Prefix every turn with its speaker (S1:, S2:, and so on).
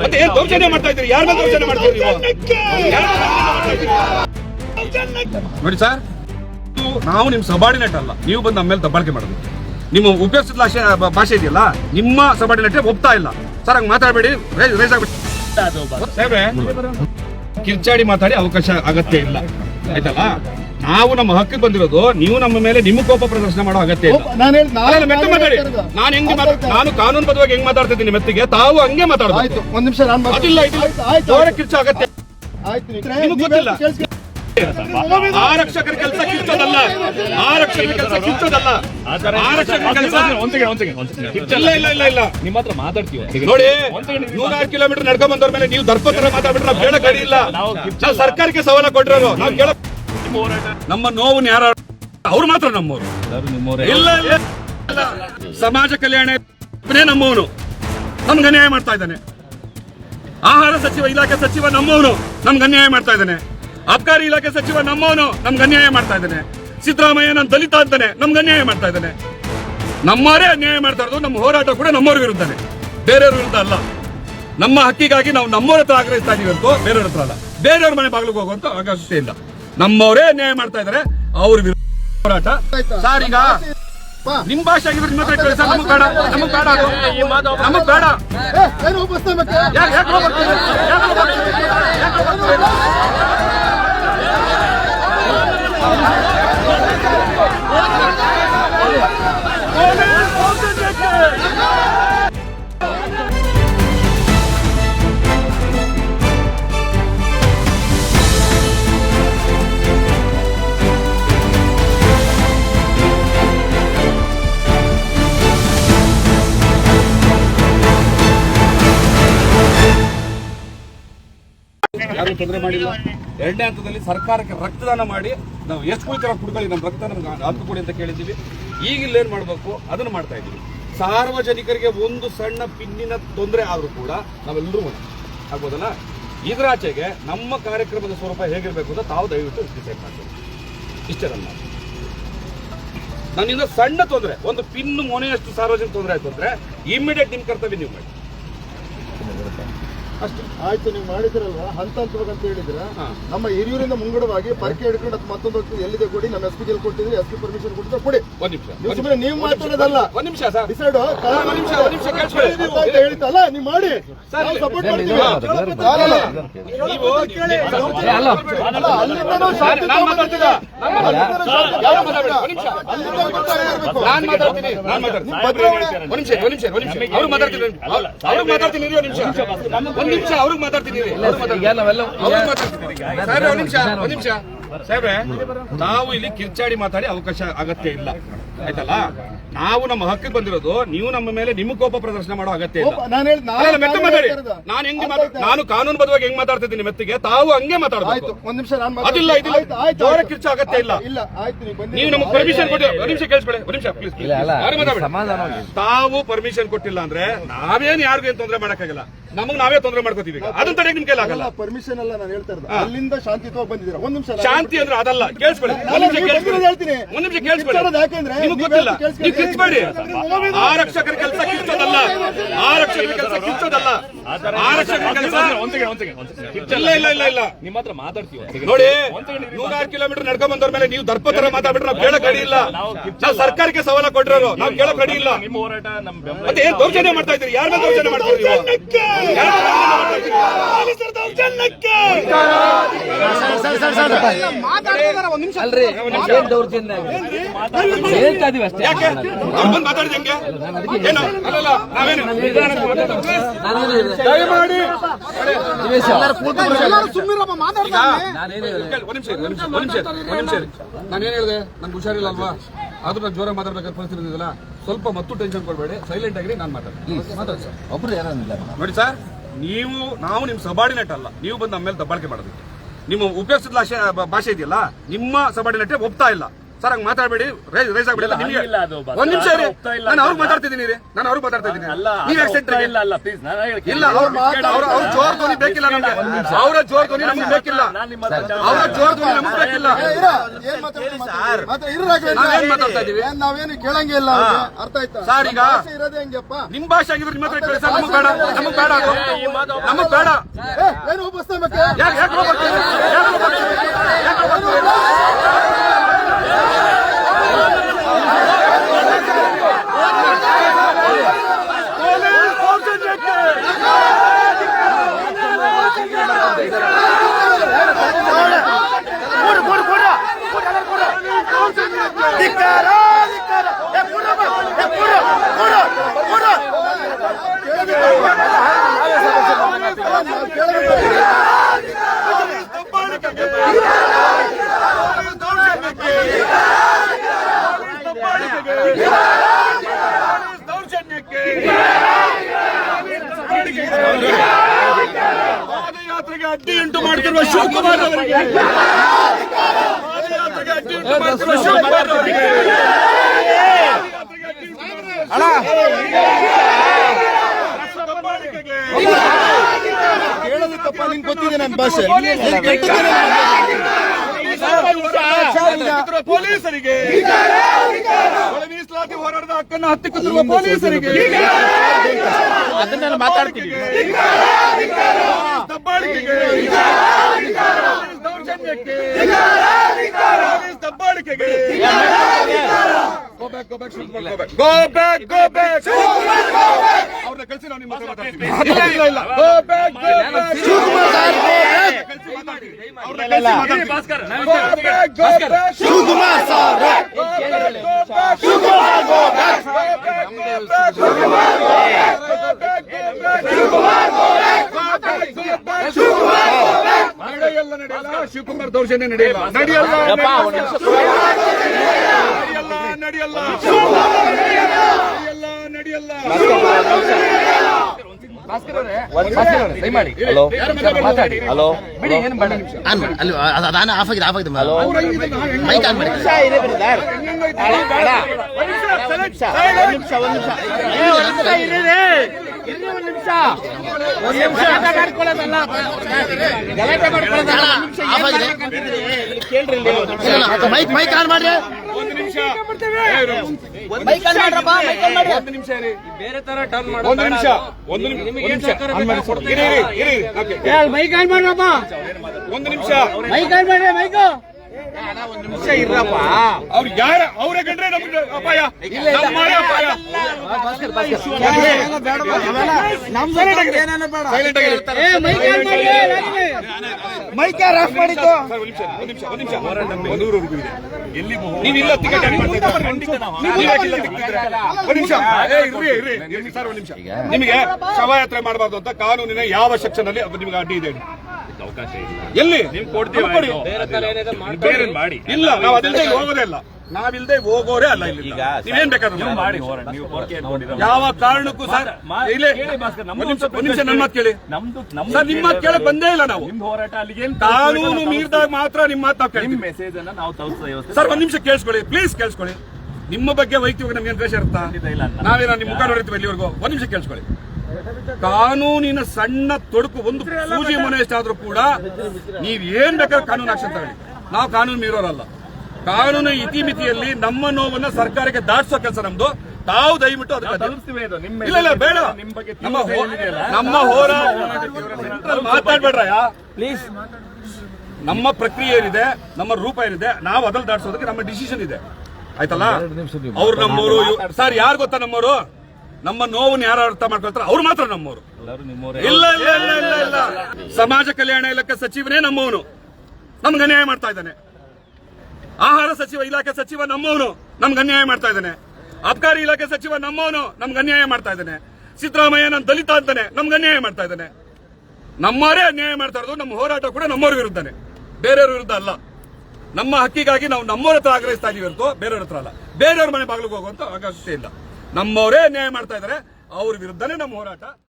S1: ಮತ್ತೆ ಏನ್ ದೌರ್ಜನ್ಯ ಮಾಡ್ತಾ ಇದ್ದೀರಿ? ಯಾರ ಮೇಲೆ ದೌರ್ಜನ್ಯ ಮಾಡ್ತಾ ಇದ್ದೀರಿ? ನೋಡಿ ಸರ್ ನೀವು- ನಾವು ನಿಮ್ ಸಬಾರ್ಡಿನೇಟ್ ಅಲ್ಲ ನೀವು ಬಂದು ನಮ್ಮ ಮೇಲೆ ದಬ್ಬಾಳಿಕೆ ಮಾಡೋದು. ನಿಮ್ಮ ಉಪಯೋಗಿಸಿದ ಭಾಷೆ ಭಾಷೆ ಇದೆಯಲ್ಲ ನಿಮ್ಮ ಸಬಾರ್ಡಿನೇಟ್ ಒಪ್ತಾ ಇಲ್ಲ. ಸರ್ ಹಂಗೆ ಮಾತಾಡಬೇಡಿ ರೈಸ್ ಆಗ್ಬಿಟ್ಟು ಕಿರ್ಚಾಡಿ ಮಾತಾಡಿ ಅವಕಾಶ ಅಗತ್ಯ ಇಲ್ಲ. ಆಯ್ತಲ್ಲ? ನಾವು ನಮ್ಮ ಹಕ್ಕಿಗೆ ಬಂದಿರೋದು ನೀವು ನಮ್ಮ ಮೇಲೆ ನಿಮ್ಮ ಕೋಪ ಪ್ರದರ್ಶನ ಮಾಡೋ ಅಗತ್ಯ ಇಲ್ಲ.
S2: ನಾನು
S1: ಹೆಂಗೆ ಕಾನೂನು ಬದ್ಧವಾಗಿ ಹೆಂಗ್ ಮಾತಾಡ್ತಿದ್ದೀನಿ ಮೆತ್ತಿಗೆ? ತಾವು ಹಂಗೆ
S2: ಆಯ್ತು
S1: ಮಾತಾಡೋದು
S2: ಒಂದ್ ನಿಮಿಷ
S1: ಕಿರ್ಚೋ ಅಗತ್ಯ. ಗೊತ್ತಿಲ್ಲ. ಆರಕ್ಷಕರ ಕೆಲಸ ಆರಕ್ಷಕರ ಕೆಲಸ ಕಿರ್ಚೋದಲ್ಲ. ಆರಕ್ಷಕರ ಕೆಲಸ ಇಲ್ಲ ಇಲ್ಲ ಇಲ್ಲ ಇಲ್ಲ.
S3: ನಿಮ್ಮ ಹತ್ರ ಮಾತಾಡ್ತೀವಿ.
S1: ನೋಡಿ ನೂರಾರು ಕಿಲೋಮೀಟರ್ ನಡ್ಕೊಂಡ್ ಬಂದವ್ರ ಮೇಲೆ ನೀವು ದರ್ಪತರ ಮಾತಾಡ್ಬಿಟ್ರೆ ಬೇಡ ಇಲ್ಲ.
S3: ನಾವು
S1: ಸರ್ಕಾರಕ್ಕೆ ಸವಾಲ ಕೊಟ್ಟಿರೋ ನಾವು ಕೇಳ ನಮ್ಮ ನೋವು ಯಾರು ಅವ್ರು ಮಾತ್ರ ನಮ್ಮವರು. ಇಲ್ಲ ಇಲ್ಲ. ಸಮಾಜ ಕಲ್ಯಾಣ ನಮ್ಮವನು. ನಮ್ಗೆ ಅನ್ಯಾಯ ಮಾಡ್ತಾ ಇದ್ದಾನೆ. ಆಹಾರ ಸಚಿವ ಇಲಾಖೆ ಸಚಿವ ನಮ್ಮವನು. ನಮ್ಗೆ ಅನ್ಯಾಯ ಮಾಡ್ತಾ ಇದ್ದಾನೆ. ಅಬ್ಕಾರಿ ಇಲಾಖೆ ಸಚಿವ ನಮ್ಮವನು. ನಮ್ಗೆ ಅನ್ಯಾಯ ಮಾಡ್ತಾ ಇದ್ದಾನೆ. ಸಿದ್ದರಾಮಯ್ಯ ನಾನು ದಲಿತ ಅಂತಾನೆ. ನಮ್ಗೆ ಅನ್ಯಾಯ ಮಾಡ್ತಾ ಇದ್ದಾನೆ. ನಮ್ಮವರೇ ಅನ್ಯಾಯ ಮಾಡ್ತಾ ಇರೋದು ನಮ್ಮ ಹೋರಾಟ ಕೂಡ ನಮ್ಮವ್ರ ವಿರುದ್ಧನೇ. ಬೇರೆಯವ್ರ ವಿರುದ್ಧ ಅಲ್ಲ. ನಮ್ಮ ಹಕ್ಕಿಗಾಗಿ ನಾವು ನಮ್ಮವ್ರ ಹತ್ರ ಆಗ್ರಹಿಸ್ತಾ ಇದೀವಿ ಅಂತೂ ಬೇರೆಯವ್ರ ಹತ್ರ ಅಲ್ಲ. ಬೇರೆಯವ್ರ ಮನೆ ಬಾಗಿಲಿಗೆ ಹೋಗುವಂತ ಅವಕಾಶ ಇಲ್ಲ. ನಮ್ಮವರೇ ನ್ಯಾಯ ಮಾಡ್ತಾ ಇದಾರೆ ಅವ್ರ ವಿರುದ್ಧ ಹೋರಾಟ ಸರ್ ಈಗ. ನಿಮ್ ಭಾಷೆ ಆಗಿದ್ರೆ ನಿಮ್ಮ ಹತ್ರ ಸರ್ ನಮಗ್ ಬೇಡ ನಮಗ್ ಬೇಡ. ನಮಗ್ ಬೇಡ? ಯಾಕೆ? ಮಾಡಿಲ್ಲ. ಎರಡನೇ ಹಂತದಲ್ಲಿ ಸರ್ಕಾರಕ್ಕೆ ರಕ್ತದಾನ ಮಾಡಿ ನಾವು ಎಷ್ಟು ಕುಳಿತರ ಕುಡ್ಕೊಳ್ಳಿ ನಮ್ಮ ರಕ್ತ ನಮ್ಗೆ ಹತ್ತು ಕೊಡಿ ಅಂತ ಕೇಳಿದ್ದೀವಿ. ಈಗ ಏನು ಮಾಡಬೇಕು? ಅದನ್ನು ಮಾಡ್ತಾ ಇದ್ದೀವಿ. ಸಾರ್ವಜನಿಕರಿಗೆ ಒಂದು ಸಣ್ಣ ಪಿನ್ನಿನ ತೊಂದರೆ ಆದರೂ ಕೂಡ ನಾವೆಲ್ಲರೂ ಆಗ್ಬೋದಲ್ಲ? ಇದರಾಚೆಗೆ ನಮ್ಮ ಕಾರ್ಯಕ್ರಮದ ಸ್ವರೂಪ ಹೇಗಿರಬೇಕು ಅಂತ ತಾವು ದಯವಿಟ್ಟು ಡಿಸೈಡ್ ಮಾಡ್ತೀವಿ ಇಷ್ಟೇ ನನ್ನ ನನ್ನಿಂದ ಸಣ್ಣ ತೊಂದರೆ, ಒಂದು ಪಿನ್ ಮೊನೆಯಷ್ಟು ಸಾರ್ವಜನಿಕ ತೊಂದರೆ ಆಯ್ತು ಅಂದ್ರೆ ಇಮಿಡಿಯೇಟ್ ನಿಮ್ಮ ಕರ್ತವ್ಯ ನೀವು ಮಾಡಿ. ಅಷ್ಟೇ
S2: ಆಯ್ತು ನೀವು ಮಾಡಿದ್ರಲ್ವಾ ಹಂತ ಹಂತವಾಗಿ ಅಂತ ಹೇಳಿದ್ರೆ ನಮ್ಮ ಹಿರಿಯೂರಿಂದ ಮುಂಗಡವಾಗಿ ಪರ್ಕೆ ಹಿಡ್ಕೊಂಡು ಅದು ಮತ್ತೊಂದು ಎಲ್ಲಿದೆ ಕೊಡಿ ನಮ್ಮ ಎಸ್ ಪಿ ಗೆಲ್ ಕೊಟ್ಟಿದ್ರೆ ಎಸ್ ಪಿ ಪರ್ಮಿಷನ್ ಕೊಟ್ಟಿದ್ರೆ ಕೊಡಿ
S1: ಒಂದ್ ನಿಮಿಷ
S2: ನೀವು ಸುಮ್ಮನೆ ನೀವು ಮಾತಾಡೋದಲ್ಲ
S1: ಒಂದ್ ನಿಮಿಷ ಸರ್
S2: ಡಿಸೈಡ್
S1: ಒಂದ್ ನಿಮಿಷ ಒಂದ್ ನಿಮಿಷ ಕೇಳಿಸ್ಕೊಳ್ಳಿ
S2: ಹೇಳಿದ್ದಲ್ಲ ನೀವು ಮಾಡಿ ನಾವು ಸಪೋರ್ಟ್ ಮಾಡ್ತೀವಿ ಅಲ್ಲ,
S1: ನೀವು
S2: ಅಲ್ಲ, ಅಲ್ಲಿಂದನೂ ಶಾಂತಿ
S1: ನಾನು ಮಾತಾಡ್ತೀನಿ ನಾನ್ ಮಾತಾಡ್ತೀನಿ ಒಂದ್ ನಿಮಿಷ ಒಂದ್ ನಿಮಿಷ ಒಂದ್ ನಿಮಿಷ ಅವ್ರು ಮಾತಾಡ್ತೀನಿ ಅವ್ರಿಗೆ ಮಾತಾಡ್ತೀನಿ ಒಂದ್ ನಿಮಿಷ ಒಂದ್ ನಿಮಿಷ ಅವ್ರಿಗೆ ಮಾತಾಡ್ತೀನಿ ಒಂದ್ ನಿಮಿಷ ಒಂದ್ ನಿಮಿಷ. ಸಾಹೇಬ್ರೆ ನಾವು ಇಲ್ಲಿ ಕಿರ್ಚಾಡಿ ಮಾತಾಡಿ ಅವಕಾಶ ಅಗತ್ಯ ಇಲ್ಲ. ಆಯ್ತಲ್ಲ? ನಾವು ನಮ್ಮ ಹಕ್ಕಿಗೆ ಬಂದಿರೋದು ನೀವು ನಮ್ಮ ಮೇಲೆ ನಿಮ್ಮ ಕೋಪ ಪ್ರದರ್ಶನ ಮಾಡೋ ಅಗತ್ಯ ಇಲ್ಲ.
S2: ನಾನು
S1: ಹೆಂಗೆ ನಾನು ಕಾನೂನು ಬದ್ಧವಾಗಿ ಹೆಂಗ್ ಮಾತಾಡ್ತಿದ್ದೀನಿ ಮೆತ್ತಿಗೆ? ತಾವು ಹಂಗೆ
S2: ಆಯ್ತು
S1: ಮಾತಾಡಬೇಕು
S2: ಒಂದ್ ನಿಮಿಷ ನಾನು
S1: ಅದಿಲ್ಲ ಇದಿಲ್ಲ.
S2: ಆಯ್ತು ಆಯ್ತು
S1: ಜೋರ ಅಗತ್ಯ ಇಲ್ಲ.
S2: ಇಲ್ಲ ಆಯ್ತು ನೀವು.
S1: ನಮಗೆ ಪರ್ಮಿಷನ್ ಕೊಟ್ಟಿಲ್ಲ ಒಂದ್ ನಿಮಿಷ ಕೇಳಿಸ್ಕೊಳ್ಳಿ ಒಂದ್ ನಿಮಿಷ ಪ್ಲೀಸ್ ಯಾರು ಮಾತಾಡ್ಬೇಡಿ? ತಾವು ಪರ್ಮಿಷನ್ ಕೊಟ್ಟಿಲ್ಲ ಅಂದ್ರೆ ನಾವೇನ್ ಯಾರಿಗೂ ಏನ್ ತೊಂದರೆ ಮಾಡಕ್ಕಾಗಲ್ಲ. ನಮಗ್ ನಾವೇ ತೊಂದರೆ ಮಾಡ್ಕೋತೀವಿ. ಅದನ್ನ ತಡೆಗೆ ನಿಮ್ಗೆ ಕೈಲಾಗಲ್ಲ
S2: ಪರ್ಮಿಷನ್ ಅಲ್ಲ ನಾನು ಹೇಳ್ತಾ ಇರೋದು. ಅಲ್ಲಿಂದ ಶಾಂತಿಯುತವಾಗಿ ಬಂದಿದ್ದೀರಾ? ಒಂದ್ ನಿಮಿಷ
S1: ಶಾಂತಿ ಅಂದ್ರೆ ಅದಲ್ಲ.
S2: ಕೇಳಿಸ್ಬೇಡಿ
S1: ಒಂದ್ ನಿಮಿಷ ಕೇಳಿಸ್ಕೊಳ್ಳಿ. ನಿಮ್ಗೆ ಗೊತ್ತಿಲ್ಲ. ನೀವು ಕಿಚ್ಚಬೇಡಿ ಆರಕ್ಷಕರ ಕೆಲಸ ಕಿಚ್ಚೋದಲ್ಲ ಆರಕ್ಷಕರ ಕೆಲಸ ಕಿರ್ಚೋದಲ್ಲ
S3: ನಿಮ್ಮ ಹತ್ರ ಮಾತಾಡ್ತೀವಿ
S1: ನೋಡಿ ನೂರಾರು ಕಿಲೋಮೀಟರ್ ನಡ್ಕೊಂಡ್ ಬಂದವ್ರ ಮೇಲೆ ನೀವು ದರ್ಪತರ ಮಾತಾಡ್ಬಿಟ್ರೆ ನಾವು ಕೇಳಕ್ ಅಡಿ ಇಲ್ಲ. ನಾವು ಸರ್ಕಾರಕ್ಕೆ ಸವಾಲ ಕೊಟ್ಟಿರೋರು ನಾವು ಕೇಳಕ್ ಅಡಿ ಇಲ್ಲ.
S3: ನಿಮ್ಮ ಹೋರಾಟ ನಮ್ಮ
S1: ಮತ್ತೆ ಏನ್ ದೌರ್ಜನ್ಯ ಮಾಡ್ತಾ ಇದ್ದೀರಿ? ಯಾರ ಮೇಲೆ ದೌರ್ಜನ್ಯ ಮಾಡ್ತಾ ಇದ್ದೀರಿ?
S4: ಅಲ್ರಿ ಏನ್ ದೌರ್ಜನ್ಯ ಹೇಳ್ತಾ ಇದೀವಿ ಅಷ್ಟೇ.
S1: ಯಾಕೆ? ಅವ್ರು ಬಂದು ಮಾತಾಡಿದ ಹೆಂಗೆ? ಏನು? ಅಲ್ಲಲ್ಲ ನಾವೇನು? ದಯಮಾಡಿ.
S4: ನಾನೇನು ಹೇಳಿದೆ?
S1: ಕೇಳಿ, ಒಂದ್ ನಿಮಿಷ ಇರಿ, ಒಂದ್ ನಿಮಿಷ ಒಂದ್ ನಿಮಿಷ ಇರಿ, ಒಂದ್ ನಿಮಿಷ ಇರಿ. ನಾನೇನ್ ಹೇಳಿದೆ? ನಂಗೆ ಹುಷಾರಿಲ್ಲ ಅಲ್ವಾ ಆದ್ರೂ ನಾನು ಜೋರಾಗಿ ಮಾತಾಡ್ಬೇಕಾದ ಪರಿಸ್ಥಿತಿ ಇದೆಯಲ್ಲ ಸ್ವಲ್ಪ ಮತ್ತು ಟೆನ್ಷನ್ ಕೊಡಬೇಡಿ. ಸೈಲೆಂಟ್ ಆಗಿ ನಾನು ಮಾತಾಡ್ತೀನಿ. ಮಾತಾಡಿ ಸರ್.
S4: ಒಬ್ರು ಯಾರಿಲ್ಲ
S1: ನೋಡಿ ಸರ್ ನೀವು ನಾವು ನಿಮ್ಮ ಸಬಾರ್ಡಿನೇಟ್ ಅಲ್ಲ. ನೀವು ಬಂದು ನಮ್ಮ ಮೇಲೆ ದಬ್ಬಾಳಿಕೆ ಮಾಡೋದಕ್ಕೆ. ನಿಮ್ಮ ಉಪಯೋಗಿಸಿದ ಭಾಷೆ ಭಾಷೆ ಇದೆಯಲ್ಲ ನಿಮ್ಮ ಸಬಾರ್ಡಿನೇಟೇ ಒಪ್ತಾ ಇಲ್ಲ. ಸರ್ ಹಂಗ್ ಮಾತಾಡಬೇಡಿ. ರೈಸ್ ಆಗ್ಬಿಡಿ.
S3: ಇಲ್ಲ,
S1: ನಿಮಗೆ ಒಂದ್ ನಿಮಿಷ ಇರಿ.
S3: ಇಲ್ಲ
S1: ನಾನು ಅವ್ರಿಗೆ. ಮಾತಾಡ್ತಿದ್ದೀನಿ ರೀ ನಾನು ಅವ್ರಿಗೆ ಮಾತಾಡ್ತಾ ಇದ್ದೀನಿ
S3: ಅಲ್ಲ
S1: ನೀವ್ ಸೆಂಟ್ರಿಗೆ
S3: ಇಲ್ಲ ಅಲ್ಲ ಪ್ಲೀಸ್ ನಾನು ಹೇಳಕ್ಕೆ
S1: ಇಲ್ಲ ಅವ್ರ ಅವ್ರ ಅವ್ರ ಜೋರ್ ಧ್ವನಿ ಬೇಕಿಲ್ಲ ನಮ್ಗೆ. ಅವರ ಜೋರ್ ಧ್ವನಿ ನಮ್ಗೆ ಬೇಕಿಲ್ಲ.
S3: ನಿಮ್ಮ
S1: ಅವರ ಜೋರ್ ಧ್ವನಿ ನಮ್ಗೆ ಬೇಕಿಲ್ಲ. ನಾವೇನ್ ಮಾತಾಡ್ತಾ ಇದೀವಿ?
S2: ಏನ್ ನಾವೇನು ಕೇಳಂಗೆ ಇಲ್ಲ ಅರ್ಥ ಆಯ್ತಾ?
S1: ಸರ್, ಈಗ-
S2: ನಮ್ಮ ಇರೋದೇ ಹೆಂಗಪ್ಪ?
S1: ನಿಮ್ ಭಾಷೆ ಆಗಿದ್ರೆ ನಿಮ್ಮ ಹತ್ರ ಕೇಳಿ ಸರ್. ನಮಗ್ ಬೇಡ. ನಮಗ್ ಬೇಡ ನಮಗ್ ಬೇಡ
S2: ಏನು
S1: ಯಾಕೆ ಯಾಕೆ ಹೋಗ್ಬರ್ತೀವಿ ಯಾಕೆ ಹೋಗ್ಬರ್ತೀವಿ ಪೊಲೀಸ್ ದೌರ್ಜನ್ಯಕ್ಕೆ ದಬ್ಬಾಳಿಕೆಗೆ ಪೊಲೀಸ್ ದೌರ್ಜನ್ಯಕ್ಕೆ ಪೊಲೀಸ್ ದಬ್ಬಾಳಿಕೆಗೆ ಪೊಲೀಸ್ ದೌರ್ಜನ್ಯಕ್ಕೆ ಪಾದಯಾತ್ರೆಗೆ ಅಡ್ಡಿ ಉಂಟು ಮಾಡ್ತಿರುವ ಶಿವಕುಮಾರ್ ಅವರಿಗೆ ಪಾದಯಾತ್ರೆಗೆ ಅಡ್ಡಿ ಉಂಟು ಮಾಡ್ತಿರುವ ಶಿವಕುಮಾರ್ ಅವರಿಗೆ
S2: ಕೇಳೋದಕ್ಕಪ್ಪ ನಿಂಗೆ ಗೊತ್ತಿದೆ ನನ್ನ ಭಾಷೆ?
S1: ಪೊಲೀಸರಿಗೆ. ಮೀಸಲಾತಿ ಹೋರಾಟದ ಹಕ್ಕನ್ನು ಹತ್ತಿಕ್ಕುತ್ತಿರುವ ಪೊಲೀಸರಿಗೆ.
S3: ಅದನ್ನೆಲ್ಲ ಮಾತಾಡ್ತೀವಿ
S1: ದಬ್ಬಾಳಿಕೆಗೆ. ದೌರ್ಜನ್ಯಕ್ಕೆ. ದಬ್ಬಾಳಿಕೆಗೆ. Go back go back go back go back. ಅವ್ರನ್ನ ಕಳಿಸಿ ನಾವು ನಿಮ್ಮ. ಇಲ್ಲ, ಇಲ್ಲ, ಇಲ್ಲ. Go back, go back. ಕಳ್ಸಿ ಮಾತಾಡಿ. ಅವ್ರನ್ನ ಕಳ್ಸಿ ಮಾತಾಡ್ತೀವಿ.
S3: Bhaskar
S1: Go back, go back.
S2: Shivakumar
S1: ದೌರ್ಜನ್ಯ ನಡೆಯಲ್ಲ ನಡೆಯಲ್ಲ. ನಡೆಯಲ್ಲ ನಡೆಯಲ್ಲ. ನಡೆಯಲ್ಲ
S3: ಹಲೋ. ಹಲೋ
S5: ಅದಾನ ಆಫ್ ಆಗಿದೆ ಆಫ್ ಆಗಿದೆ ಮೈಕ್ ಆನ್ ಮಾಡಿ. ಮೈಕ್ ಮೈಕ್ ಆನ್ ಮಾಡ್ರಿ.
S1: ಒಂದು ನಿಮಿಷ. ಒಂದು ನಿಮಿಷ ಇರಿ
S3: ಬೇರೆ ತರ ಟರ್ನ್
S1: ಒಂದು ನಿಮಿಷ ಒಂದು ನಿಮಿಷ ಒಂದು ನಿಮಿಷ. ಆನ್ ಮಾಡ್ರಪ್ಪ. ಒಂದು ನಿಮಿಷ. ಇರಿ ಇರಿ ಮಾಡ್ರಿ ಒಂದು ನಿಮಿಷ ಅವ್ರು ಯಾರ ಅವರ ಕಂಡ್ರೆ ನಮ್ಗೆ ಅಪಾಯ. ಅಪಾಯ.
S2: ಮೈಕ್ ಯಾರು ಆಫ್ ಮಾಡಿದ್ದು.
S1: ಇದೆ. ಎಲ್ಲಿ ಟಿಕೆಟ್? ಒಂದ್ ನಿಮಿಷ. ಇರ್ರಿ ಇರ್ರಿ. ಸರ್ ಒಂದ್ ನಿಮಿಷ. ಶವಯಾತ್ರೆ ಮಾಡಬಾರ್ದು ಅಂತ ಕಾನೂನಿನ ಯಾವ ಸೆಕ್ಷನ್ ಅಲ್ಲಿ ಅದು ನಿಮ್ಗೆ ಅಡ್ಡಿ ಇದೆ.
S3: ಅವಕಾಶ ಇಲ್ಲ.
S1: ಎಲ್ಲಿ?
S3: ನೀವು ಕೊಡ್ತೀವಿ ಬೇರೆ ಮಾಡಿ.
S1: ಇಲ್ಲ ನಾವು ಅದಿಲ್ಲದೆ ಹೋಗೋದೇ ಇಲ್ಲ. ನಾವಿಲ್ದೆ ಹೋಗೋರೇ ಅಲ್ಲ ಇಲ್ಲಿ
S3: ಈಗ
S1: ನೀವೇನ್ ಬೇಕಾದ್ರೆ ಮಾಡಿ. ಯಾವ ಕಾರಣಕ್ಕೂ ಸರ್
S3: ಕೇಳಿ
S1: ನಿಮಿಷ ನನ್ನ ಮಾತು ಕೇಳಿ. ಸರ್ ನಿಮ್ಮ ಮಾತು ಕೇಳಕ್ ಬಂದೇ ಇಲ್ಲ ನಾವು.
S3: ಹೋರಾಟ ಅಲ್ಲಿಗೆ ಏನ್
S1: ಕಾನೂನು ಮೀರಿದಾಗ ಮಾತ್ರ ನಿಮ್ಮ ಮಾತು ನಾವು
S3: ನಿಮ್ ಮೆಸೇಜ್ ಅನ್ನ ನಾವು ತಲುಪಿಸೋ ವ್ಯವಸ್ಥೆ
S1: ಸರ್ ಒಂದ್ ನಿಮಿಷ ಕೇಳಿಸ್ಕೊಳ್ಳಿ. ಪ್ಲೀಸ್ ಕೇಳಿಸ್ಕೊಳ್ಳಿ. ನಿಮ್ಮ ಬಗ್ಗೆ ವೈಯಕ್ತಿಕ ನಮ್ಗೆ ದ್ವೇಷ
S3: ಇರ್ತಾ ಇಲ್ಲ ಅಂತ.
S1: ನಾವೇನ ನಿಮ್ಮ ಮುಖ ನೋಡಿರ್ತೀವಿ ಇಲ್ಲಿವರೆಗೂ ಒಂದ್ ನಿಮಿಷ ಕೇಳಿಸ್ಕೊಳ್ಳಿ. ಕಾನೂನಿನ ಸಣ್ಣ ತೊಡಕು ಒಂದು ಸೂಜಿ ಮನೆ ಎಷ್ಟಾದ್ರೂ ಕೂಡ ನೀವ್ ಏನ್ ಬೇಕಾದ್ರೆ ಕಾನೂನು ಆಕ್ಷನ್ ತಗೊಳ್ಳಿ. ನಾವು ಕಾನೂನು ಮೀರೋರಲ್ಲ. ಕಾನೂನು ಇತಿಮಿತಿಯಲ್ಲಿ ನಮ್ಮ ನೋವನ್ನ ಸರ್ಕಾರಕ್ಕೆ ದಾಟಿಸೋ ಕೆಲಸ ನಮ್ದು. ತಾವು ದಯವಿಟ್ಟು ಇಲ್ಲ ಇಲ್ಲ ಬೇಡ. ನಮ್ಮ ಹೋರಾಟ ಮಾತಾಡ್ಬೇಡ್ರಯ್ಯ
S3: ಪ್ಲೀಸ್.
S1: ನಮ್ಮ ಪ್ರಕ್ರಿಯೆ ಏನಿದೆ ನಮ್ಮ ರೂಪ ಏನಿದೆ ನಾವು ಅದ್ರಲ್ಲಿ ದಾಟಿಸೋದಕ್ಕೆ ನಮ್ಮ ಡಿಸಿಷನ್ ಇದೆ. ಆಯ್ತಲ್ಲ? ಅವ್ರು ನಮ್ಮವರು ಇವ್ರು- ಸರ್ ಯಾರು ಗೊತ್ತಾ ನಮ್ಮವರು ನಮ್ಮ ನೋವನ್ನು ಯಾರು ಅರ್ಥ ಮಾಡ್ಕೊಳ್ತಾರೆ ಅವ್ರು ಮಾತ್ರ ನಮ್ಮವರು. ಇಲ್ಲ ಇಲ್ಲ ಇಲ್ಲ ಇಲ್ಲ ಇಲ್ಲ ಸಮಾಜ ಕಲ್ಯಾಣ ಇಲಾಖೆ ಸಚಿವನೇ ನಮ್ಮವನು. ನಮ್ಗೆ ಅನ್ಯಾಯ ಮಾಡ್ತಾ ಇದ್ದಾನೆ. ಆಹಾರ ಸಚಿವ ಇಲಾಖೆ ಸಚಿವ ನಮ್ಮವನು. ನಮ್ಗೆ ಅನ್ಯಾಯ ಮಾಡ್ತಾ ಇದ್ದಾನೆ. ಅಬ್ಕಾರಿ ಇಲಾಖೆ ಸಚಿವ ನಮ್ಮವನು. ನಮ್ಗೆ ಅನ್ಯಾಯ ಮಾಡ್ತಾ ಇದ್ದಾನೆ. ಸಿದ್ದರಾಮಯ್ಯ ನನ್ನ ದಲಿತ ಅಂತಾನೆ. ನಮ್ಗೆ ಅನ್ಯಾಯ ಮಾಡ್ತಾ ಇದ್ದಾನೆ. ನಮ್ಮವರೇ ಅನ್ಯಾಯ ಮಾಡ್ತಾ ಇರೋದು ನಮ್ಮ ಹೋರಾಟ ಕೂಡ ನಮ್ಮವ್ರ ವಿರುದ್ಧನೇ. ಬೇರೆಯವ್ರ ವಿರುದ್ಧ ಅಲ್ಲ. ನಮ್ಮ ಹಕ್ಕಿಗಾಗಿ ನಾವು ನಮ್ಮವ್ರ ಹತ್ರ ಆಗ್ರಹಿಸ್ತಾ ಇದೀವಿ ಹೊರತು ಬೇರೆಯವ್ರ ಹತ್ರ ಅಲ್ಲ. ಬೇರೆಯವ್ರ ಮನೆ ಬಾಗಿಲಿಗೆ ಹೋಗುವಂತ ಅವಕಾಶ ಇಲ್ಲ. ನಮ್ಮವರೇ ನ್ಯಾಯ ಮಾಡ್ತಾ ಇದ್ದಾರೆ ಅವ್ರ ವಿರುದ್ಧನೇ ನಮ್ಮ ಹೋರಾಟ.